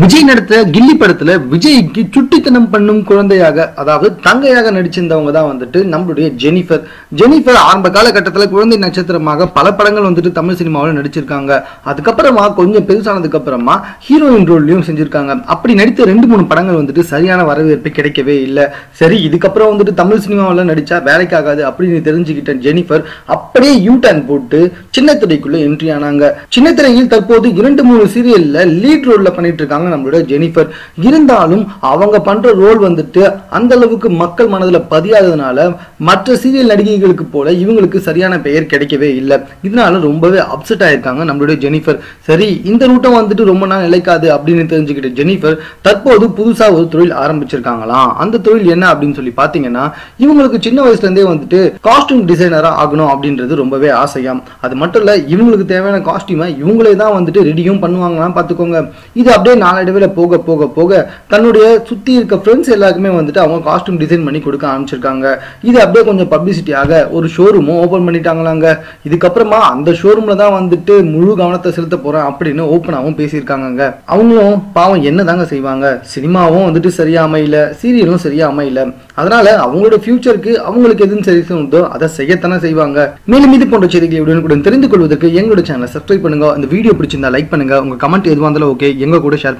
விஜய் நடித்த கில்லி படத்துல விஜய்க்கு சுட்டித்தனம் பண்ணும் குழந்தையாக அதாவது தங்கையாக நடிச்சிருந்தவங்க தான் வந்துட்டு நம்மளுடைய ஜெனிஃபர். ஜெனிஃபர் ஆரம்ப காலகட்டத்தில் குழந்தை நட்சத்திரமாக பல படங்கள் வந்துட்டு தமிழ் சினிமாவில் நடிச்சிருக்காங்க. அதுக்கப்புறமா கொஞ்சம் பெருசானதுக்கு அப்புறமா ஹீரோயின் ரோல்லையும் செஞ்சிருக்காங்க. அப்படி நடித்த ரெண்டு மூணு படங்கள் வந்துட்டு சரியான வரவேற்பு கிடைக்கவே இல்லை. சரி இதுக்கப்புறம் வந்துட்டு தமிழ் சினிமாவில் நடிச்சா வேலைக்காகாது அப்படின்னு தெரிஞ்சுக்கிட்ட ஜெனிஃபர் அப்படியே யூ டர்ன் போட்டு சின்னத்திரைக்குள்ள என்ட்ரி ஆனாங்க. சின்னத்திரையில் தற்போது இரண்டு மூணு சீரியல்ல லீட் ரோல்ல பண்ணிட்டு இருக்காங்க. நம்மளோட ஜெனிஃபர். இருந்தாலும் அவங்க பண்ற ரோல் வந்துட்டு அந்த அளவுக்கு மக்கள் மனதுல பதியாததுனால மற்ற சீரியல் நடிகைகளுக்கு போல இவங்களுக்கு சரியான பெயர் கிடைக்கவே இல்லை. இதனால ரொம்பவே அப்செட் ஆயிருக்காங்க நம்மளுடைய ஜெனிஃபர். சரி இந்த ரூட்டம் வந்துட்டு ரொம்ப நாள் நிலைக்காது அப்படின்னு தெரிஞ்சுக்கிட்ட ஜெனிஃபர் தற்போது புதுசா ஒரு தொழில் ஆரம்பிச்சிருக்காங்களாம். அந்த தொழில் என்ன அப்படின்னு சொல்லி பார்த்தீங்கன்னா இவங்களுக்கு சின்ன வயசுல இருந்தே வந்துட்டு காஸ்டியூம் டிசைனரா ஆகணும் அப்படின்றது ரொம்பவே ஆசையாம். அது மட்டும் இல்ல இவங்களுக்கு தேவையான காஸ்டியூமை இவங்களே தான் வந்துட்டு ரெடியும் பண்ணுவாங்களாம் பார்த்துக்கோங்க இது அப்படியே நாளடைவில் போக போக போக தன்னுடைய சுற்றி இருக்க ஃப்ரெண்ட்ஸ் எல்லாருக்குமே வந்துட்டு அவங்க காஸ்ட்யூம் டிசைன் பண்ணி கொடுக்க ஆரம்பிச்சிருக்காங்க. இது அப்படியே கொஞ்சம் பப்ளிசிட்டியாக ஒரு ஷோரூமும் ஓப்பன் பண்ணிட்டாங்களாங்க. இதுக்கப்புறமா அந்த ஷோரூமில் தான் வந்துட்டு முழு கவனத்தை செலுத்த போகிறேன் அப்படின்னு ஓப்பனாகவும் பேசியிருக்காங்கங்க. அவங்களும் பாவம் என்ன தாங்க செய்வாங்க? சினிமாவும் வந்துட்டு சரியாக அமையல சீரியலும் சரியாக அமையல அதனால அவங்களோட ஃபியூச்சருக்கு அவங்களுக்கு எதுவும் சரி உண்டோ அதை செய்யத்தானே செய்வாங்க. மேலும் இது போன்ற செய்திகளை உடனுக்குடன் தெரிந்து கொள்வதற்கு எங்களோட சேனலை சப்ஸ்கிரைப் பண்ணுங்க. அந்த வீடியோ பிடிச்சிருந்தா லைக் பண்ணுங்க. உங்க கமெண்ட் எதுவாக இருந்தாலும் ஓகே எங்க கூட ஷேர்